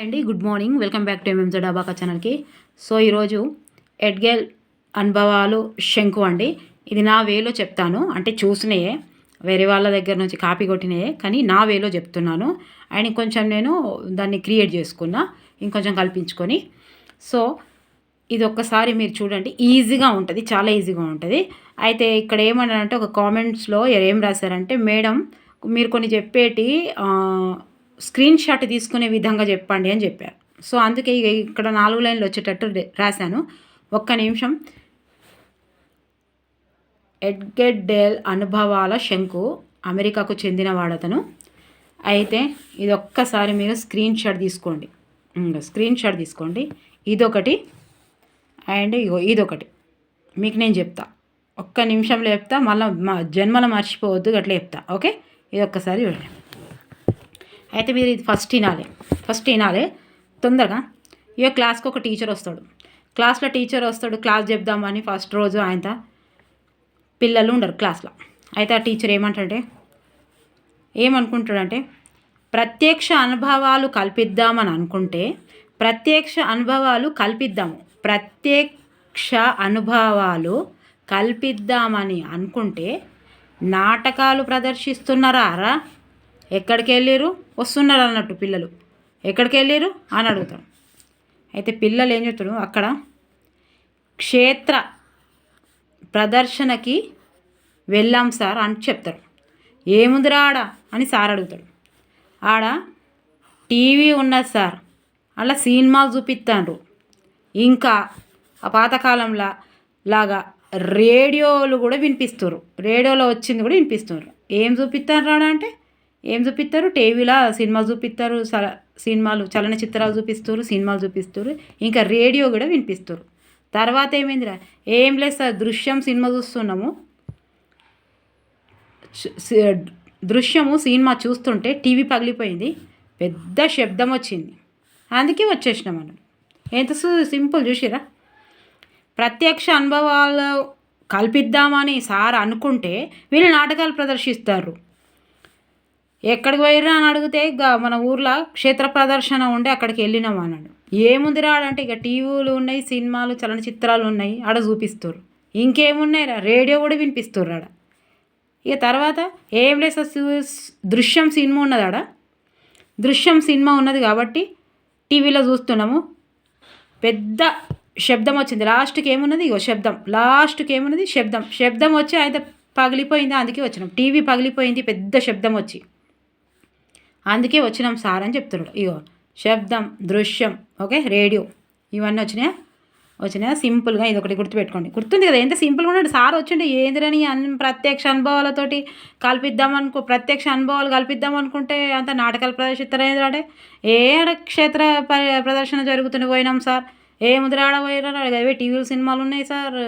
అండి good morning welcome back to MMZ abaca ఛానల్కి so ఈరోజు ఎడ్గెల్ అనుభవాలు శంకు అండి. ఇది నా వేలో చెప్తాను. అంటే చూసినయే వేరే వాళ్ళ దగ్గర నుంచి కాపీ కొట్టినయే కానీ నా వేలో చెప్తున్నాను. అండ్ ఇంకొంచెం నేను దాన్ని క్రియేట్ చేసుకున్నా ఇంకొంచెం కల్పించుకొని. సో ఇది ఒక్కసారి మీరు చూడండి. ఈజీగా ఉంటుంది చాలా ఈజీగా ఉంటుంది. అయితే ఇక్కడ ఏమన్నారంటే ఒక కామెంట్స్లో ఏం రాశారంటే మేడం మీరు కొన్ని చెప్పేటి స్క్రీన్ షాట్ తీసుకునే విధంగా చెప్పండి అని చెప్పారు సో అందుకే ఇక ఇక్కడ నాలుగు లైన్లు వచ్చేటట్టు రాశాను. ఒక్క నిమిషం. ఎడ్గెడ్ డెల్ అనుభవాల శంకు అమెరికాకు చెందినవాడతను. అయితే ఇది ఒక్కసారి మీరు స్క్రీన్ షాట్ తీసుకోండి. స్క్రీన్ షాట్ తీసుకోండి. ఇదొకటి. అండ్ ఇగో ఇదొకటి. మీకు నేను చెప్తా. ఒక్క నిమిషంలో చెప్తా. మళ్ళీ మా జన్మలో మర్చిపోవద్దు అట్లా చెప్తా. ఓకే? ఇది ఒక్కసారి చూడండి. అయితే మీరు ఇది ఫస్ట్ వినాలి. ఫస్ట్ వినాలి. తొందరగా. ఇక క్లాస్కి ఒక టీచర్ వస్తాడు. క్లాస్లో టీచర్ వస్తాడు క్లాస్ చెప్దామని ఫస్ట్ రోజు ఆయన పిల్లలు ఉండరు క్లాస్లో అయితే ఆ టీచర్ ఏమంటాడంటే ఏమనుకుంటాడంటే ప్రత్యక్ష అనుభవాలు కల్పిద్దామని అనుకుంటే ప్రత్యక్ష అనుభవాలు కల్పిద్దాము. ప్రత్యక్ష అనుభవాలు కల్పిద్దామని అనుకుంటే నాటకాలు ప్రదర్శిస్తున్నారా రా? ఎక్కడికి వెళ్ళారు వస్తున్నారు అన్నట్టు పిల్లలు. ఎక్కడికి వెళ్ళారు అని అడుగుతాడు అయితే పిల్లలు ఏం చెప్తాడు అక్కడ క్షేత్ర ప్రదర్శనకి వెళ్ళాం సార్ అని చెప్తారు. ఏముందిరా ఆడ? అని సార్ అడుగుతాడు ఆడ టీవీ ఉన్నది సార్. అలా సినిమాలు చూపిస్తాండ్రు ఇంకా ఆ పాతకాలంలో లాగా రేడియోలు కూడా వినిపిస్తారు రేడియోలో వచ్చింది కూడా వినిపిస్తున్నారు ఏం చూపిస్తారు రాడా అంటే ఏం చూపిస్తారు? టీవీలో సినిమా చూపిస్తారు చల సినిమాలు చలనచిత్రాలు చూపిస్తారు సినిమాలు చూపిస్తారు ఇంకా రేడియో కూడా వినిపిస్తారు. తర్వాత ఏమైందిరా? ఏం లేదు సార్ దృశ్యం సినిమా చూస్తున్నాము. దృశ్యము సినిమా చూస్తుంటే టీవీ పగిలిపోయింది. పెద్ద శబ్దం వచ్చింది. అందుకే వచ్చేసినాం మనం. ఎంత సింపుల్ చూసిరా? ప్రత్యక్ష అనుభవాలు కల్పిద్దామని సార్ అనుకుంటే వీళ్ళు నాటకాలు ప్రదర్శిస్తారు. ఎక్కడికి పోయినా అని అడిగితే ఇక మన ఊర్లో క్షేత్ర ప్రదర్శన ఉండే అక్కడికి వెళ్ళినాం అన్నాడు. ఏముంది రాడంటే ఇక టీవీలు ఉన్నాయి సినిమాలు చలనచిత్రాలు ఉన్నాయి ఆడ చూపిస్తారు ఇంకేమున్నాయి రా రేడియో కూడా వినిపిస్తారు ఆడ. ఇక తర్వాత ఏం లేదు దృశ్యం సినిమా ఉన్నది ఆడ. దృశ్యం సినిమా ఉన్నది కాబట్టి టీవీలో చూస్తున్నాము. పెద్ద శబ్దం వచ్చింది. లాస్ట్కి ఏమున్నది? ఇగో శబ్దం. లాస్ట్కి ఏమున్నది? శబ్దం. శబ్దం వచ్చి అయితే పగిలిపోయింది? అందుకే వచ్చినాం. టీవీ పగిలిపోయింది పెద్ద శబ్దం వచ్చి. అందుకే వచ్చినాం సార్ అని చెప్తున్నాడు. ఇగో శబ్దం దృశ్యం ఓకే రేడియో ఇవన్నీ వచ్చినాయా? వచ్చినాయా? సింపుల్గా ఇది ఒకటి గుర్తుపెట్టుకోండి. గుర్తుంది కదా ఎంత సింపుల్గా ఉన్నాడు. సార్ వచ్చిండే ఏందిరని అన్ని ప్రత్యక్ష అనుభవాలతోటి కల్పిద్దాం అనుకో ప్రత్యక్ష అనుభవాలు కల్పిద్దాం అనుకుంటే అంత నాటకాలు ప్రదర్శిస్తారేంటే ఏ క్షేత్ర ప్రదర్శన జరుగుతుంది పోయినాం సార్? ఏ ముద్రాడ ఆడ అవే టీవీలు సినిమాలు ఉన్నాయి సార్?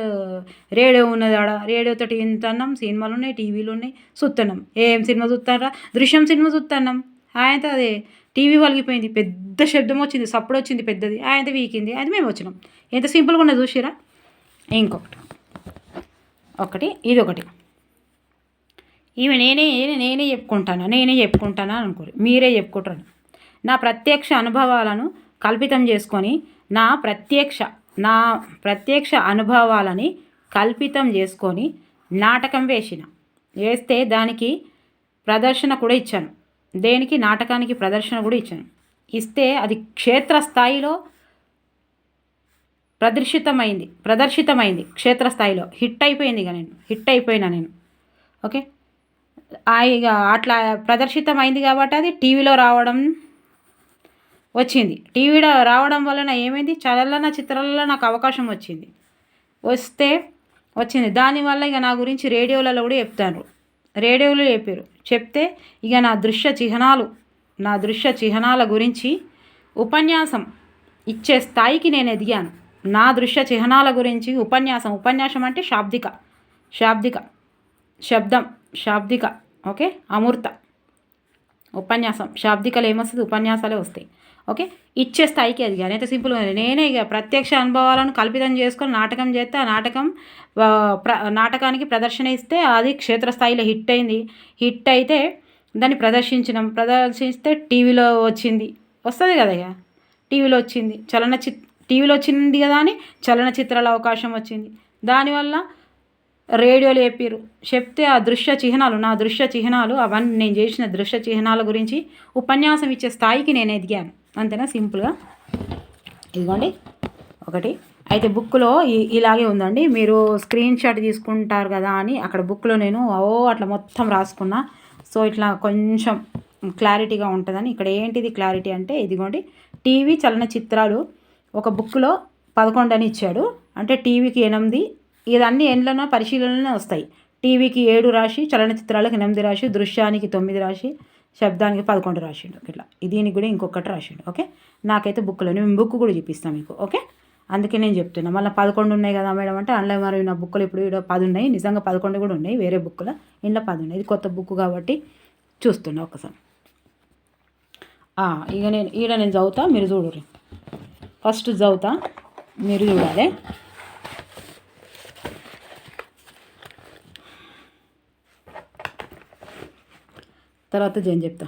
రేడియో ఉన్నది ఆడ. రేడియోతో వింటున్నాం సినిమాలు ఉన్నాయి టీవీలు ఉన్నాయి చూస్తున్నాం ఏం సినిమా చూస్తారా దృశ్యం సినిమా చూస్తున్నాం ఆయనతో అదే టీవీ వలిగిపోయింది పెద్ద శబ్దం వచ్చింది సప్పుడు వచ్చింది పెద్దది. ఆయనతో వీకింది. అది మేము వచ్చినాం. ఎంత సింపుల్గా ఉన్నది చూసిరా? ఇంకొకటి. ఒకటి ఇది ఒకటి ఈమె నేనే నేనే చెప్పుకుంటానా? నేనే చెప్పుకుంటానా అనుకోరు. మీరే చెప్పుకుంటారు. నా ప్రత్యక్ష అనుభవాలను కల్పితం చేసుకొని నా ప్రత్యక్ష నా ప్రత్యక్ష అనుభవాలని కల్పితం చేసుకొని నాటకం వేసిన. వేస్తే దానికి ప్రదర్శన కూడా ఇచ్చాను. దేనికి నాటకానికి ప్రదర్శన కూడా ఇచ్చాను. ఇస్తే అది క్షేత్రస్థాయిలో ప్రదర్శితమైంది ప్రదర్శితమైంది క్షేత్రస్థాయిలో. హిట్ అయిపోయింది ఇక నేను హిట్ అయిపోయినా నేను. ఓకే? ఇక అట్లా ప్రదర్శితమైంది కాబట్టి అది టీవీలో రావడం వచ్చింది. టీవీలో రావడం వలన ఏమైంది? చలన చిత్రాలలో నాకు అవకాశం వచ్చింది. వస్తే వచ్చింది. దానివల్ల ఇక నా గురించి రేడియోలలో కూడా చెప్తాను రేడియోలో చెప్పారు చెప్తే ఇక నా దృశ్య చిహ్నాలు నా దృశ్య చిహ్నాల గురించి ఉపన్యాసం ఇచ్చే స్థాయికి నేను ఎదిగాను. నా దృశ్య చిహ్నాల గురించి ఉపన్యాసం ఉపన్యాసం అంటే శాబ్దిక శాబ్దిక శబ్దం శాబ్దిక ఓకే అమూర్త. ఉపన్యాసం శాబ్దికలు ఏమొస్తుంది? ఉపన్యాసాలే వస్తాయి. ఓకే? ఇచ్చే స్థాయికి ఎదిగాను అయితే సింపుల్గా నేనే ఇక ప్రత్యక్ష అనుభవాలను కల్పితం చేసుకొని నాటకం చేస్తే ఆ నాటకం ప్ర నాటకానికి ప్రదర్శన ఇస్తే అది క్షేత్రస్థాయిలో హిట్ అయింది. హిట్ అయితే దాన్ని ప్రదర్శించినాం. ప్రదర్శిస్తే టీవీలో వచ్చింది. వస్తుంది కదా ఇక? టీవీలో వచ్చింది. చలన చి టీవీలో వచ్చింది కదా అని చలనచిత్రాల అవకాశం వచ్చింది. దానివల్ల రేడియోలు చెప్పారు చెప్తే ఆ దృశ్య చిహ్నాలు నా దృశ్య చిహ్నాలు అవన్నీ నేను చేసిన దృశ్య చిహ్నాల గురించి ఉపన్యాసం ఇచ్చే స్థాయికి నేను ఎదిగాను. అంతేనా? సింపుల్గా. ఇదిగోండి. ఒకటి. అయితే బుక్లో ఇలాగే ఉందండి. మీరు స్క్రీన్ షాట్ తీసుకుంటారు కదా అని అక్కడ బుక్లో నేను ఓ అట్లా మొత్తం రాసుకున్నా. సో ఇట్లా కొంచెం క్లారిటీగా ఉంటుందని. ఇక్కడ ఏంటిది క్లారిటీ అంటే ఇదిగోండి. టీవీ చలనచిత్రాలు ఒక బుక్లో పదకొండు అని ఇచ్చాడు. అంటే టీవీకి ఎనిమిది. ఇదన్నీ ఎండ్లనో పరిశీలనలోనే వస్తాయి. టీవీకి ఏడు రాశి చలనచిత్రాలకు ఎనిమిది రాశి దృశ్యానికి తొమ్మిది రాశి శబ్దానికి పదకొండు రాసిండు. ఇట్లా. దీనికి కూడా ఇంకొకటి రాసిండు. ఓకే? నాకైతే బుక్లో మేము బుక్ కూడా చూపిస్తాను మీకు. ఓకే? అందుకే నేను చెప్తున్నా. మళ్ళీ పదకొండు ఉన్నాయి కదా మేడం అంటే అందులో మరి నా బుక్లు ఇప్పుడు పది ఉన్నాయి. నిజంగా పదకొండు కూడా ఉన్నాయి. వేరే బుక్లో ఇంట్లో పది ఉన్నాయి. ఇది కొత్త బుక్ కాబట్టి చూస్తున్నా ఒకసారి. ఇక నేను ఈడ నేను చదువుతా. మీరు చూడరు ఫస్ట్ చదువుతా. మీరు చూడాలి. తర్వాత జైన్ చెప్తా.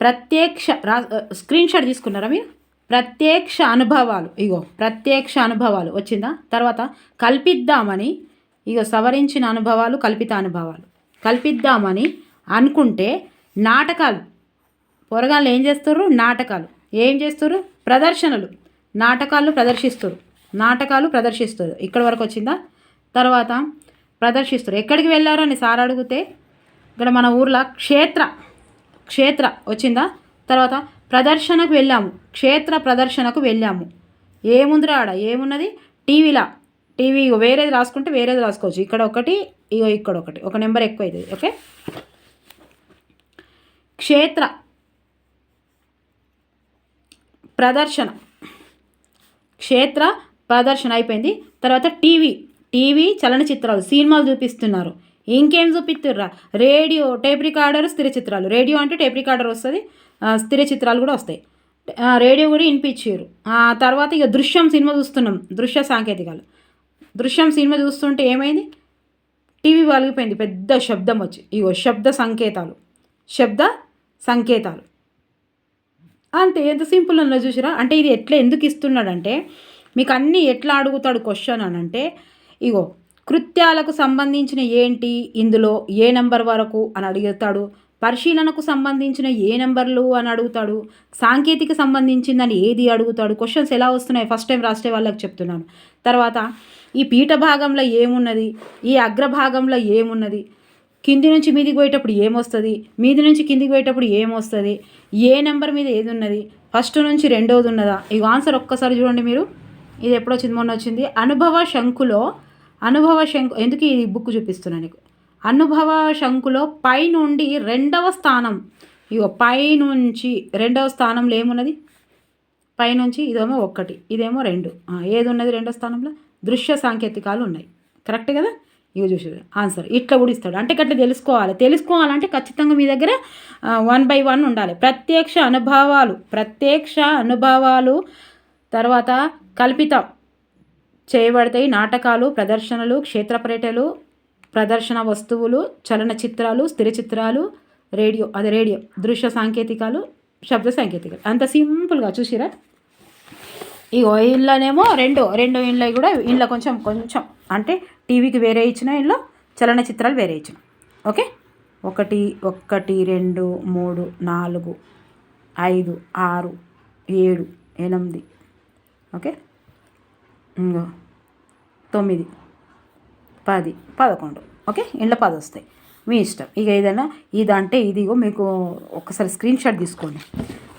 ప్రత్యక్ష రా స్క్రీన్ షాట్ తీసుకున్నారా మీరు? ప్రత్యక్ష అనుభవాలు. ఇగో ప్రత్యక్ష అనుభవాలు. వచ్చిందా? తర్వాత కల్పిద్దామని ఇగో సవరించిన అనుభవాలు కల్పిత అనుభవాలు. కల్పిద్దామని అనుకుంటే నాటకాలు. పొరగాళ్ళు ఏం చేస్తారు నాటకాలు. ఏం చేస్తారు ప్రదర్శనలు. నాటకాలు ప్రదర్శిస్తారు నాటకాలు ప్రదర్శిస్తారు ఇక్కడ వరకు వచ్చిందా? తర్వాత ప్రదర్శిస్తారు ఎక్కడికి వెళ్ళారు అని సార్ అడిగితే ఇక్కడ మన ఊర్లో క్షేత్ర క్షేత్ర వచ్చిందా? తర్వాత ప్రదర్శనకు వెళ్ళాము. క్షేత్ర ప్రదర్శనకు వెళ్ళాము. ఏముందిరా ఆడ? ఏమున్నది? టీవీలా? టీవీ వేరేది రాసుకుంటే వేరేది రాసుకోవచ్చు. ఇక్కడ ఒకటి ఇగో ఇక్కడ ఒకటి. ఒక నెంబర్ ఎక్కువ అవుతుంది ఓకే? క్షేత్ర ప్రదర్శన. క్షేత్ర ప్రదర్శన అయిపోయింది. తర్వాత టీవీ టీవీ చలనచిత్రాలు సినిమాలు చూపిస్తున్నారు. ఇంకేం చూపిస్తుర్రా రేడియో టేప్ రికార్డర్ స్థిర చిత్రాలు. రేడియో అంటే టేప్ రికార్డర్ వస్తుంది స్థిర చిత్రాలు కూడా వస్తాయి. రేడియో కూడా వినిపించారు తర్వాత ఇక దృశ్యం సినిమా చూస్తున్నాం. దృశ్య సాంకేతికాలు. దృశ్యం సినిమా చూస్తుంటే ఏమైంది? టీవీ వలిగిపోయింది పెద్ద శబ్దం వచ్చి. ఇగో శబ్ద సంకేతాలు. శబ్ద సంకేతాలు. అంతే. ఎంత సింపుల్ అన్న చూసిరా అంటే ఇది ఎట్లా ఎందుకు ఇస్తున్నాడంటే మీకు అన్నీ ఎట్లా అడుగుతాడు క్వశ్చన్ అని అంటే ఇగో కృత్యాలకు సంబంధించిన ఏంటి? ఇందులో ఏ నెంబర్ వరకు? అని అడుగుతాడు. పరిశీలనకు సంబంధించిన ఏ నెంబర్లు? అని అడుగుతాడు. సాంకేతిక సంబంధించిందని ఏది? అడుగుతాడు. క్వశ్చన్స్ ఎలా వస్తున్నాయి? ఫస్ట్ టైం రాసే వాళ్ళకి చెప్తున్నాను. తర్వాత ఈ పీఠ భాగంలో ఏమున్నది? ఈ అగ్రభాగంలో ఏమున్నది? కింది నుంచి మీదికి పోయేటప్పుడు ఏమొస్తుంది? మీది నుంచి కిందికి పోయేటప్పుడు ఏమొస్తుంది? ఏ నెంబర్ మీద ఏది ఉన్నది? ఫస్ట్ నుంచి రెండవది ఉన్నదా? ఈ ఆన్సర్ ఒక్కసారి చూడండి మీరు. ఇది ఎప్పుడొచ్చింది? మొన్న వచ్చింది అనుభవ శంకులో అనుభవ శంకు ఎందుకు ఈ బుక్ చూపిస్తున్నా నీకు? అనుభవ శంకులో పైనుండి రెండవ స్థానం. ఇగో పైనుంచి రెండవ స్థానంలో ఏమున్నది? పైనుంచి ఇదేమో ఒక్కటి ఇదేమో రెండు. ఏది ఉన్నది రెండో స్థానంలో? దృశ్య సాంకేతికాలు ఉన్నాయి. కరెక్ట్ కదా? ఇవి చూసి ఆన్సర్ ఇట్లా కూడా ఇస్తాడు. అంటే ఇట్లా తెలుసుకోవాలి. తెలుసుకోవాలంటే ఖచ్చితంగా మీ దగ్గర వన్ బై వన్ ఉండాలి. ప్రత్యక్ష అనుభవాలు ప్రత్యక్ష అనుభవాలు తర్వాత కల్పితం. చేయబడతాయి. నాటకాలు ప్రదర్శనలు క్షేత్ర పర్యటనలు ప్రదర్శన వస్తువులు చలనచిత్రాలు స్థిర చిత్రాలు రేడియో అది రేడియో దృశ్య సాంకేతికాలు శబ్ద సాంకేతికాలు. అంత సింపుల్గా చూసిరా? ఈ ఇళ్ళనేమో రెండు రెండు ఇండ్ల కూడా ఇండ్ల కొంచెం కొంచెం అంటే టీవీకి వేరే ఇచ్చిన ఇంట్లో చలనచిత్రాలు వేరే ఇచ్చిన. ఓకే? ఒకటి ఒకటి రెండు మూడు నాలుగు ఐదు ఆరు ఏడు ఎనిమిది. ఓకే? ఇంకో తొమ్మిది పది పదకొండు. ఓకే? ఇంట్లో పది వస్తాయి మీ ఇష్టం. ఇక ఏదైనా ఇదంటే ఇదిగో మీకు ఒకసారి స్క్రీన్ షాట్ తీసుకోండి.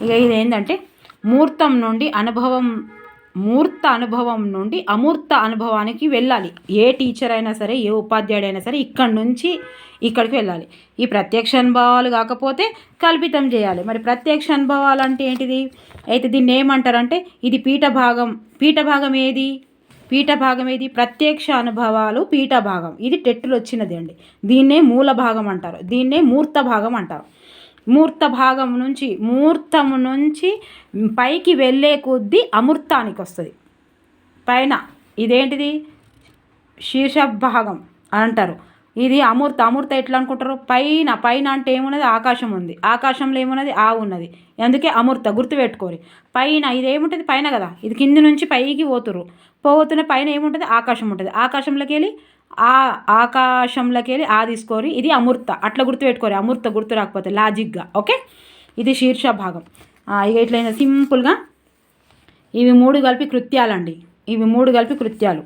ఇక ఇది ఏంటంటే ముహూర్తం నుండి అనుభవం మూర్త అనుభవం నుండి అమూర్త అనుభవానికి వెళ్ళాలి. ఏ టీచర్ అయినా సరే ఏ ఉపాధ్యాయుడు అయినా సరే ఇక్కడి నుంచి ఇక్కడికి వెళ్ళాలి. ఈ ప్రత్యక్ష అనుభవాలు కాకపోతే కల్పితం చేయాలి. మరి ప్రత్యక్ష అనుభవాలు అంటే ఏంటిది? అయితే దీన్ని ఏమంటారంటే ఇది పీఠ భాగం. పీఠ భాగం ఏది? పీఠ భాగం ఏది ప్రత్యక్ష అనుభవాలు పీఠ భాగం ఇది టెట్టులు వచ్చినది అండి. దీన్నే మూల భాగం అంటారు. దీన్నే మూర్త భాగం అంటారు. మూర్త భాగం నుంచి మూర్తం నుంచి పైకి వెళ్ళే కొద్దీ అమూర్తానికి వస్తుంది పైన ఇదేంటిది? శీర్ష భాగం అంటారు. ఇది అమూర్త అమూర్త ఎట్లా అనుకుంటారు పైన. పైన అంటే ఏమున్నది? ఆకాశం ఉంది. ఆకాశంలో ఏమున్నది? ఆ ఉన్నది. అందుకే అమూర్త గుర్తుపెట్టుకోరు. పైన ఇది ఏముంటుంది పైన కదా. ఇది కింది నుంచి పైకి పోతురు పోతున్న పైన ఏముంటుంది? ఆకాశం ఉంటుంది. ఆకాశంలోకి వెళ్ళి ఆ ఆకాశంలోకి వెళ్ళి ఆ తీసుకోరి. ఇది అమృత అట్లా గుర్తుపెట్టుకోరు అమృత గుర్తు రాకపోతే లాజిక్గా. ఓకే? ఇది శీర్ష భాగం. ఇక ఇట్లయినా సింపుల్గా ఇవి మూడు కలిపి కృత్యాలండి. ఇవి మూడు కలిపి కృత్యాలు.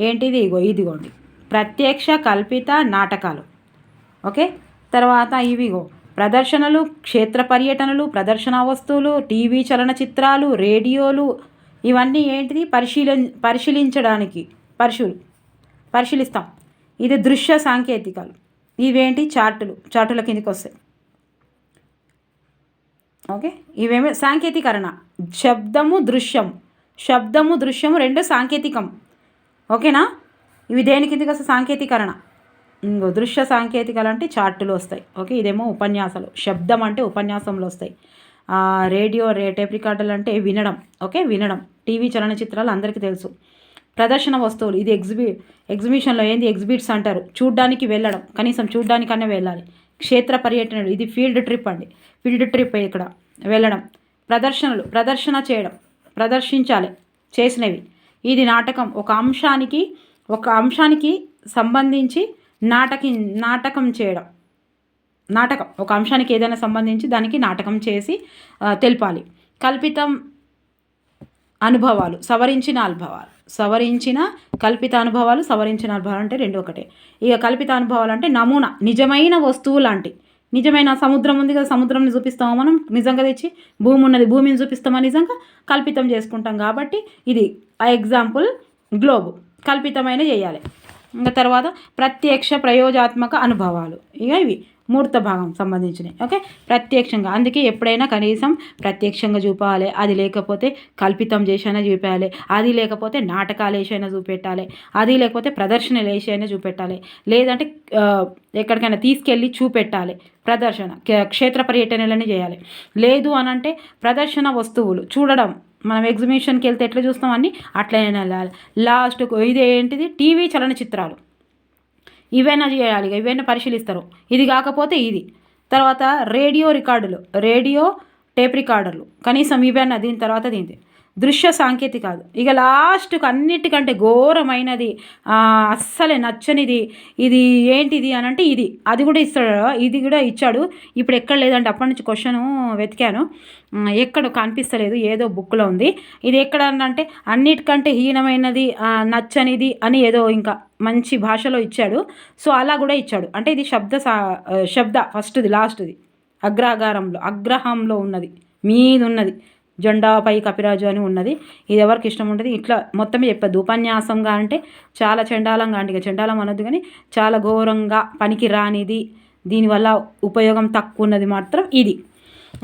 ఏంటిది? ఇగో ఇదిగోండి. ప్రత్యక్ష కల్పిత నాటకాలు. ఓకే? తర్వాత ఇవిగో. ప్రదర్శనలు క్షేత్ర పర్యటనలు ప్రదర్శన వస్తువులు టీవీ చలనచిత్రాలు రేడియోలు ఇవన్నీ ఏంటిది? పరిశీలి పరిశీలించడానికి. పరిశీలి పరిశీలిస్తాం. ఇది దృశ్య సాంకేతికాలు. ఇవేంటి? చార్టులు. చార్టుల కిందకి వస్తాయి. ఓకే? ఇవేమి? సాంకేతికరణ. శబ్దము దృశ్యం శబ్దము దృశ్యము రెండు సాంకేతికం. ఓకేనా? ఇవి దేని కిందకి వస్తే సాంకేతికరణ. ఇంకో దృశ్య సాంకేతికలు అంటే చార్టులు వస్తాయి. ఓకే? ఇదేమో ఉపన్యాసాలు. శబ్దం అంటే ఉపన్యాసంలో వస్తాయి. రేడియో రే టేప్ రికార్డులు అంటే వినడం ఓకే? వినడం. టీవీ చలనచిత్రాలు అందరికీ తెలుసు. ప్రదర్శన వస్తువులు ఇది ఎగ్జిబి ఎగ్జిబిషన్లో ఏంది? ఎగ్జిబిట్స్ అంటారు. చూడ్డానికి వెళ్ళడం. కనీసం చూడ్డానికన్నా వెళ్ళాలి. క్షేత్ర పర్యటనలు ఇది ఫీల్డ్ ట్రిప్ అండి. ఫీల్డ్ ట్రిప్ ఇక్కడ. వెళ్ళడం. ప్రదర్శనలు ప్రదర్శన చేయడం. ప్రదర్శించాలి. చేసినవి. ఇది నాటకం. ఒక అంశానికి ఒక అంశానికి సంబంధించి నాటకి నాటకం చేయడం. నాటకం ఒక అంశానికి ఏదైనా సంబంధించి దానికి నాటకం చేసి తెలపాలి. కల్పితం అనుభవాలు సవరించిన అనుభవాలు. సవరించిన కల్పిత అనుభవాలు సవరించిన అనుభవాలు అంటే రెండు ఒకటే. ఇక కల్పిత అనుభవాలు అంటే నమూనా నిజమైన వస్తువు లాంటి. నిజమైన సముద్రం ఉంది కదా సముద్రంని చూపిస్తాము మనం నిజంగా తెచ్చి భూమి ఉన్నది భూమిని చూపిస్తామా నిజంగా? కల్పితం చేసుకుంటాం కాబట్టి ఇది ఆ ఎగ్జాంపుల్ గ్లోబ్ కల్పితమైన చేయాలి. ఇంకా తర్వాత ప్రత్యక్ష ప్రయోజాత్మక అనుభవాలు. ఇక ఇవి. మూర్త భాగం సంబంధించినవి ఓకే? ప్రత్యక్షంగా. అందుకే ఎప్పుడైనా కనీసం ప్రత్యక్షంగా చూపాలి. అది లేకపోతే కల్పితం చేసైనా చూపించాలి అది లేకపోతే నాటకాలు వేసైనా చూపెట్టాలి. అది లేకపోతే ప్రదర్శనలు వేసైనా చూపెట్టాలి. లేదంటే ఎక్కడికైనా తీసుకెళ్ళి చూపెట్టాలి. ప్రదర్శన క్షేత్ర పర్యటనలని చేయాలి. లేదు అని అంటే ప్రదర్శన వస్తువులు చూడడం. మనం ఎగ్జిబిషన్కి వెళ్తే ఎట్లా చూస్తాం అన్నీ? అట్లనే వెళ్ళాలి. లాస్ట్ ఇది ఏంటిది టీవీ చలనచిత్రాలు. ఇవైనా చేయాలి ఇవైనా పరిశీలిస్తారు. ఇది కాకపోతే ఇది. తర్వాత రేడియో రికార్డులు రేడియో టేప్ రికార్డర్లు కనీసం ఇవైనా దీని తర్వాత దీనిది. దృశ్య సాంకేతికాలు ఇక లాస్ట్కు అన్నిటికంటే ఘోరమైనది అస్సలే నచ్చనిది ఇది ఏంటిది అని అంటే ఇది. అది కూడా ఇస్తాడు ఇది కూడా ఇచ్చాడు. ఇప్పుడు ఎక్కడ లేదంటే అప్పటి నుంచి క్వశ్చన్ వెతికాను. ఎక్కడ కనిపిస్తలేదు ఏదో బుక్లో ఉంది. ఇది ఎక్కడ అంటే అన్నిటికంటే హీనమైనది నచ్చనిది అని ఏదో ఇంకా మంచి భాషలో ఇచ్చాడు. సో అలా కూడా ఇచ్చాడు. అంటే ఇది శబ్ద శబ్ద ఫస్ట్ది లాస్ట్ది అగ్రహారంలో అగ్రహంలో ఉన్నది మీదున్నది. జెండాపై కపిరాజు అని ఉన్నది. ఇది ఎవరికి ఇష్టం ఉంటుంది? ఇట్లా మొత్తం చెప్పద్దు. ఉపన్యాసంగా అంటే చాలా చండాలంగా అంటే ఇక చండాలం అనొద్దు కానీ చాలా ఘోరంగా పనికి రానిది దీనివల్ల ఉపయోగం తక్కువ ఉన్నది మాత్రం ఇది.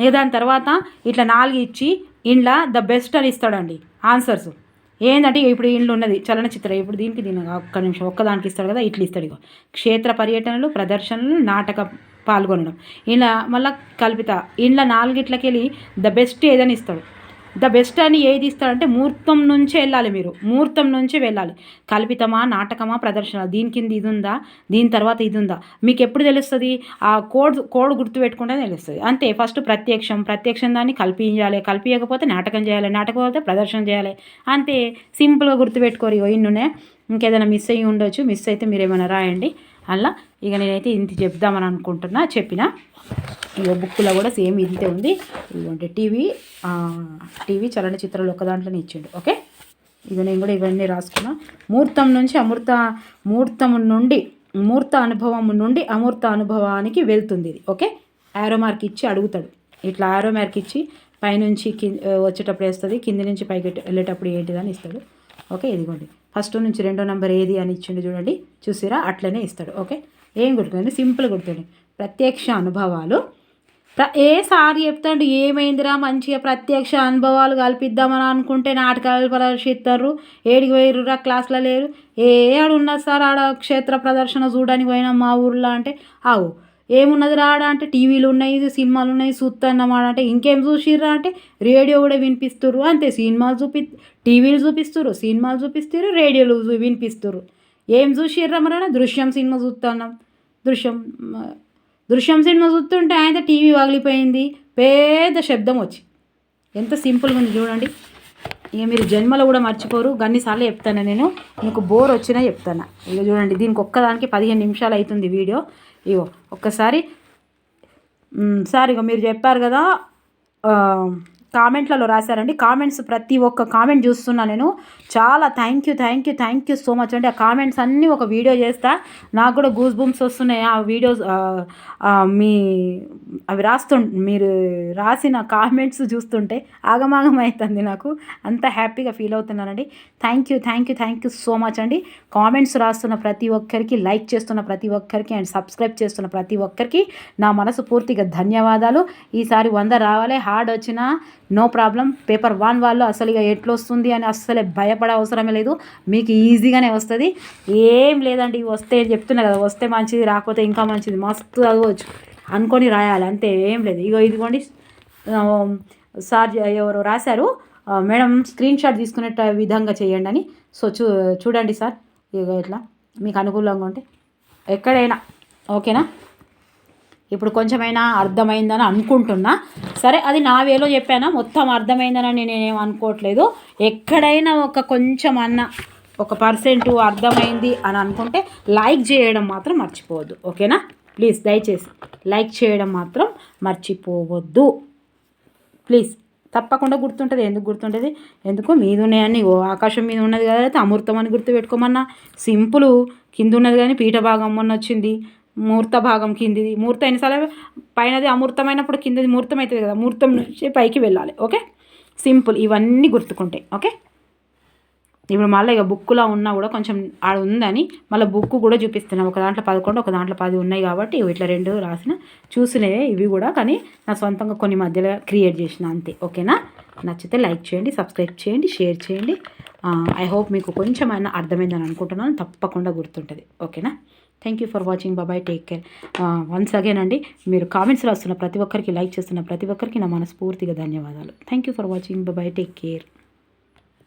ఇక దాని తర్వాత ఇట్లా నాలుగు ఇచ్చి ఇంట్లో ద బెస్ట్ అని ఇస్తాడండి. ఆన్సర్స్. ఏంటంటే ఇప్పుడు ఇండ్లు ఉన్నది. చలనచిత్రం. ఇప్పుడు దీనికి దీని ఒక్క నిమిషం. ఒక్కదానికి ఇస్తాడు కదా ఇట్లా ఇస్తాడు ఇక క్షేత్ర పర్యటనలు ప్రదర్శనలు నాటక పాల్గొనడం. ఇలా మళ్ళీ కల్పిత. ఇంట్లో నాలుగిట్లకి వెళ్ళి ద బెస్ట్ ఏదని ఇస్తాడు. ద బెస్ట్ అని ఏది ఇస్తాడంటే ముహూర్తం నుంచే వెళ్ళాలి మీరు. ముహూర్తం నుంచే వెళ్ళాలి. కల్పితమా నాటకమా ప్రదర్శన? దీని కింద ఇది ఉందా దీని తర్వాత ఇది ఉందా మీకు ఎప్పుడు తెలుస్తుంది? ఆ కోడ్ కోడ్ గుర్తు పెట్టుకుంటే తెలుస్తుంది. అంతే. ఫస్ట్ ప్రత్యక్షం. ప్రత్యక్షం దాన్ని కల్పించాలి. కల్పించకపోతే నాటకం చేయాలి. నాటకం అయితే ప్రదర్శన చేయాలి. అంతే. సింపుల్గా గుర్తుపెట్టుకోరు ఇన్నునే. ఇంకేదైనా మిస్ అయ్యి ఉండొచ్చు మిస్ అయితే మీరు ఏమైనా రాయండి. అలా ఇక నేనైతే ఇంత చెప్దామని అనుకుంటున్నా చెప్పిన. ఇక బుక్లో కూడా సేమ్ ఇంతే ఉంది. ఇదిగోండి టీవీ టీవీ చలనచిత్రాలు ఒక దాంట్లోనే ఇచ్చిండు ఓకే? ఇక నేను కూడా ఇవన్నీ రాసుకున్నా. ముహూర్తం నుంచి అమృత ముహూర్తం నుండి ముహూర్త అనుభవం నుండి అమూర్త అనుభవానికి వెళ్తుంది ఇది ఓకే? యారో మార్క్ ఇచ్చి అడుగుతాడు. ఇట్లా యారో మార్క్ ఇచ్చి పైనుంచి కింద వచ్చేటప్పుడు వేస్తుంది కింది నుంచి పైకి వెళ్ళేటప్పుడు ఏంటిదని ఇస్తాడు ఓకే? ఇదిగోండి. ఫస్ట్ నుంచి రెండో నెంబర్ ఏది అని ఇచ్చిండు చూడండి. చూసిరా? అట్లనే ఇస్తాడు. ఓకే? ఏం గుర్తుంది సింపుల్ గుర్తుంది ప్రత్యక్ష అనుభవాలు. ఏ సార్ చెప్తాడు ఏమైందిరా? మంచిగా ప్రత్యక్ష అనుభవాలు కల్పిద్దామని అనుకుంటే నాటకాలు ప్రదర్శిస్తారు. ఏడికి పోయిర్రురా? క్లాస్లో లేరు. ఏ ఆడున్నారు సార్ ఆడ క్షేత్ర ప్రదర్శన చూడడానికి పోయినా మా ఊర్లో అంటే ఆవు. ఏమున్నది రాడా అంటే టీవీలు ఉన్నాయి సినిమాలు ఉన్నాయి చూస్తున్నామాడ అంటే ఇంకేం చూసిర్రా అంటే రేడియో కూడా వినిపిస్తుర్రు. అంతే సినిమాలు చూపి టీవీలు చూపిస్తురు సినిమాలు చూపిస్తారు రేడియోలు వినిపిస్తురు ఏం చూసిర్రా మరన్నా దృశ్యం సినిమా చూస్తున్నాం దృశ్యం దృశ్యం సినిమా చూస్తుంటే ఆయన టీవీ పగిలిపోయింది పెద్ద శబ్దం వచ్చి. ఎంత సింపుల్గా ఉంది చూడండి. ఇక మీరు జన్మలో కూడా మర్చిపోరు. గన్నిసార్లు చెప్తాను నేను. మీకు బోర్ వచ్చినా చెప్తాను. ఇక చూడండి దీనికి ఒక్కదానికి పదిహేను నిమిషాలు అవుతుంది వీడియో. ఇగో ఒక్కసారి. సార్ ఇక మీరు చెప్పారు కదా కామెంట్లలో రాశారండి. కామెంట్స్ ప్రతి ఒక్క కామెంట్ చూస్తున్నా నేను. చాలా thank you thank you thank you so much అండి. ఆ కామెంట్స్ అన్నీ ఒక వీడియో చేస్తా. నాకు కూడా గూస్ బూమ్స్ వస్తున్నాయి. ఆ వీడియోస్ మీ అవి రాస్తు మీరు రాసిన కామెంట్స్ చూస్తుంటే ఆగమాగం అవుతుంది నాకు. అంత హ్యాపీగా feel అవుతున్నానండి. Thank you thank you thank you so much అండి. కామెంట్స్ రాస్తున్న ప్రతి ఒక్కరికి లైక్ చేస్తున్న ప్రతి ఒక్కరికి అండ్ సబ్స్క్రైబ్ చేస్తున్న ప్రతి ఒక్కరికి నా మనసు పూర్తిగా ధన్యవాదాలు. ఈసారి వంద రావాలి. హార్డ్ వచ్చినా నో ప్రాబ్లం. పేపర్ వన్ వాళ్ళు అసలు ఇక ఎట్లొస్తుంది అని అస్సలే భయపడే అవసరమే లేదు. మీకు ఈజీగానే వస్తుంది. ఏం లేదండి వస్తే చెప్తున్నా కదా వస్తే మంచిది రాకపోతే ఇంకా మంచిది. మస్తు చదవచ్చు. అనుకొని రాయాలి అంతే ఏం లేదు. ఇగో ఇదిగోండి సార్ ఎవరు రాశారు. మేడం స్క్రీన్ షాట్ తీసుకునే విధంగా చేయండి అని. సో చూ చూడండి సార్. ఇగో ఇట్లా మీకు అనుకూలంగా ఉంటే. ఎక్కడైనా ఓకేనా? ఇప్పుడు కొంచెమైనా అర్థమైందని అనుకుంటున్నా. సరే అది నా వేలో చెప్పానా? మొత్తం అర్థమైందని నేనేం అనుకోవట్లేదు. ఎక్కడైనా ఒక కొంచెం అన్న ఒక పర్సెంట్ అర్థమైంది అని అనుకుంటే లైక్ చేయడం మాత్రం మర్చిపోవద్దు. ఓకేనా? ప్లీజ్ దయచేసి లైక్ చేయడం మాత్రం మర్చిపోవద్దు. ప్లీజ్ తప్పకుండా గుర్తుంటుంది. ఎందుకు గుర్తుంటుంది? ఎందుకు? మీద ఉన్నాయని ఓ ఆకాశం మీద ఉన్నది కదా అయితే అమృతం అని గుర్తు పెట్టుకోమన్నా సింపుల్. కింద ఉన్నది కానీ పీఠ భాగం మొన్న వచ్చింది. మూర్త భాగం కిందిది. మూర్త సరే పైనది అమూర్తమైనప్పుడు కిందది మూర్తం అవుతుంది కదా మూర్తం నుంచి పైకి వెళ్ళాలి ఓకే? సింపుల్ ఇవన్నీ గుర్తుకుంటాయి ఓకే? ఇప్పుడు మళ్ళీ ఇక బుక్లో ఉన్నా కూడా కొంచెం ఆడ ఉందని మళ్ళీ బుక్ కూడా చూపిస్తున్నాం ఒక దాంట్లో పదకొండు ఒక దాంట్లో పది ఉన్నాయి కాబట్టి ఇవి ఇట్లా రెండు రాసిన చూసినవే ఇవి కూడా కానీ నా సొంతంగా కొన్ని మధ్యలో క్రియేట్ చేసిన అంతే ఓకేనా? నచ్చితే లైక్ చేయండి సబ్స్క్రైబ్ చేయండి షేర్ చేయండి. ఐ హోప్ మీకు కొంచెమైనా అర్థమైందని అనుకుంటున్నాను తప్పకుండా గుర్తుంటుంది ఓకేనా? Thank you for watching bye bye take care once again అండి మీరు కామెంట్స్ రాస్తున్న ప్రతి ఒక్కరికి లైక్ చేస్తున్న ప్రతి ఒక్కరికి నా మనస్ఫూర్తిగా ధన్యవాదాలు. Thank you for watching bye bye take care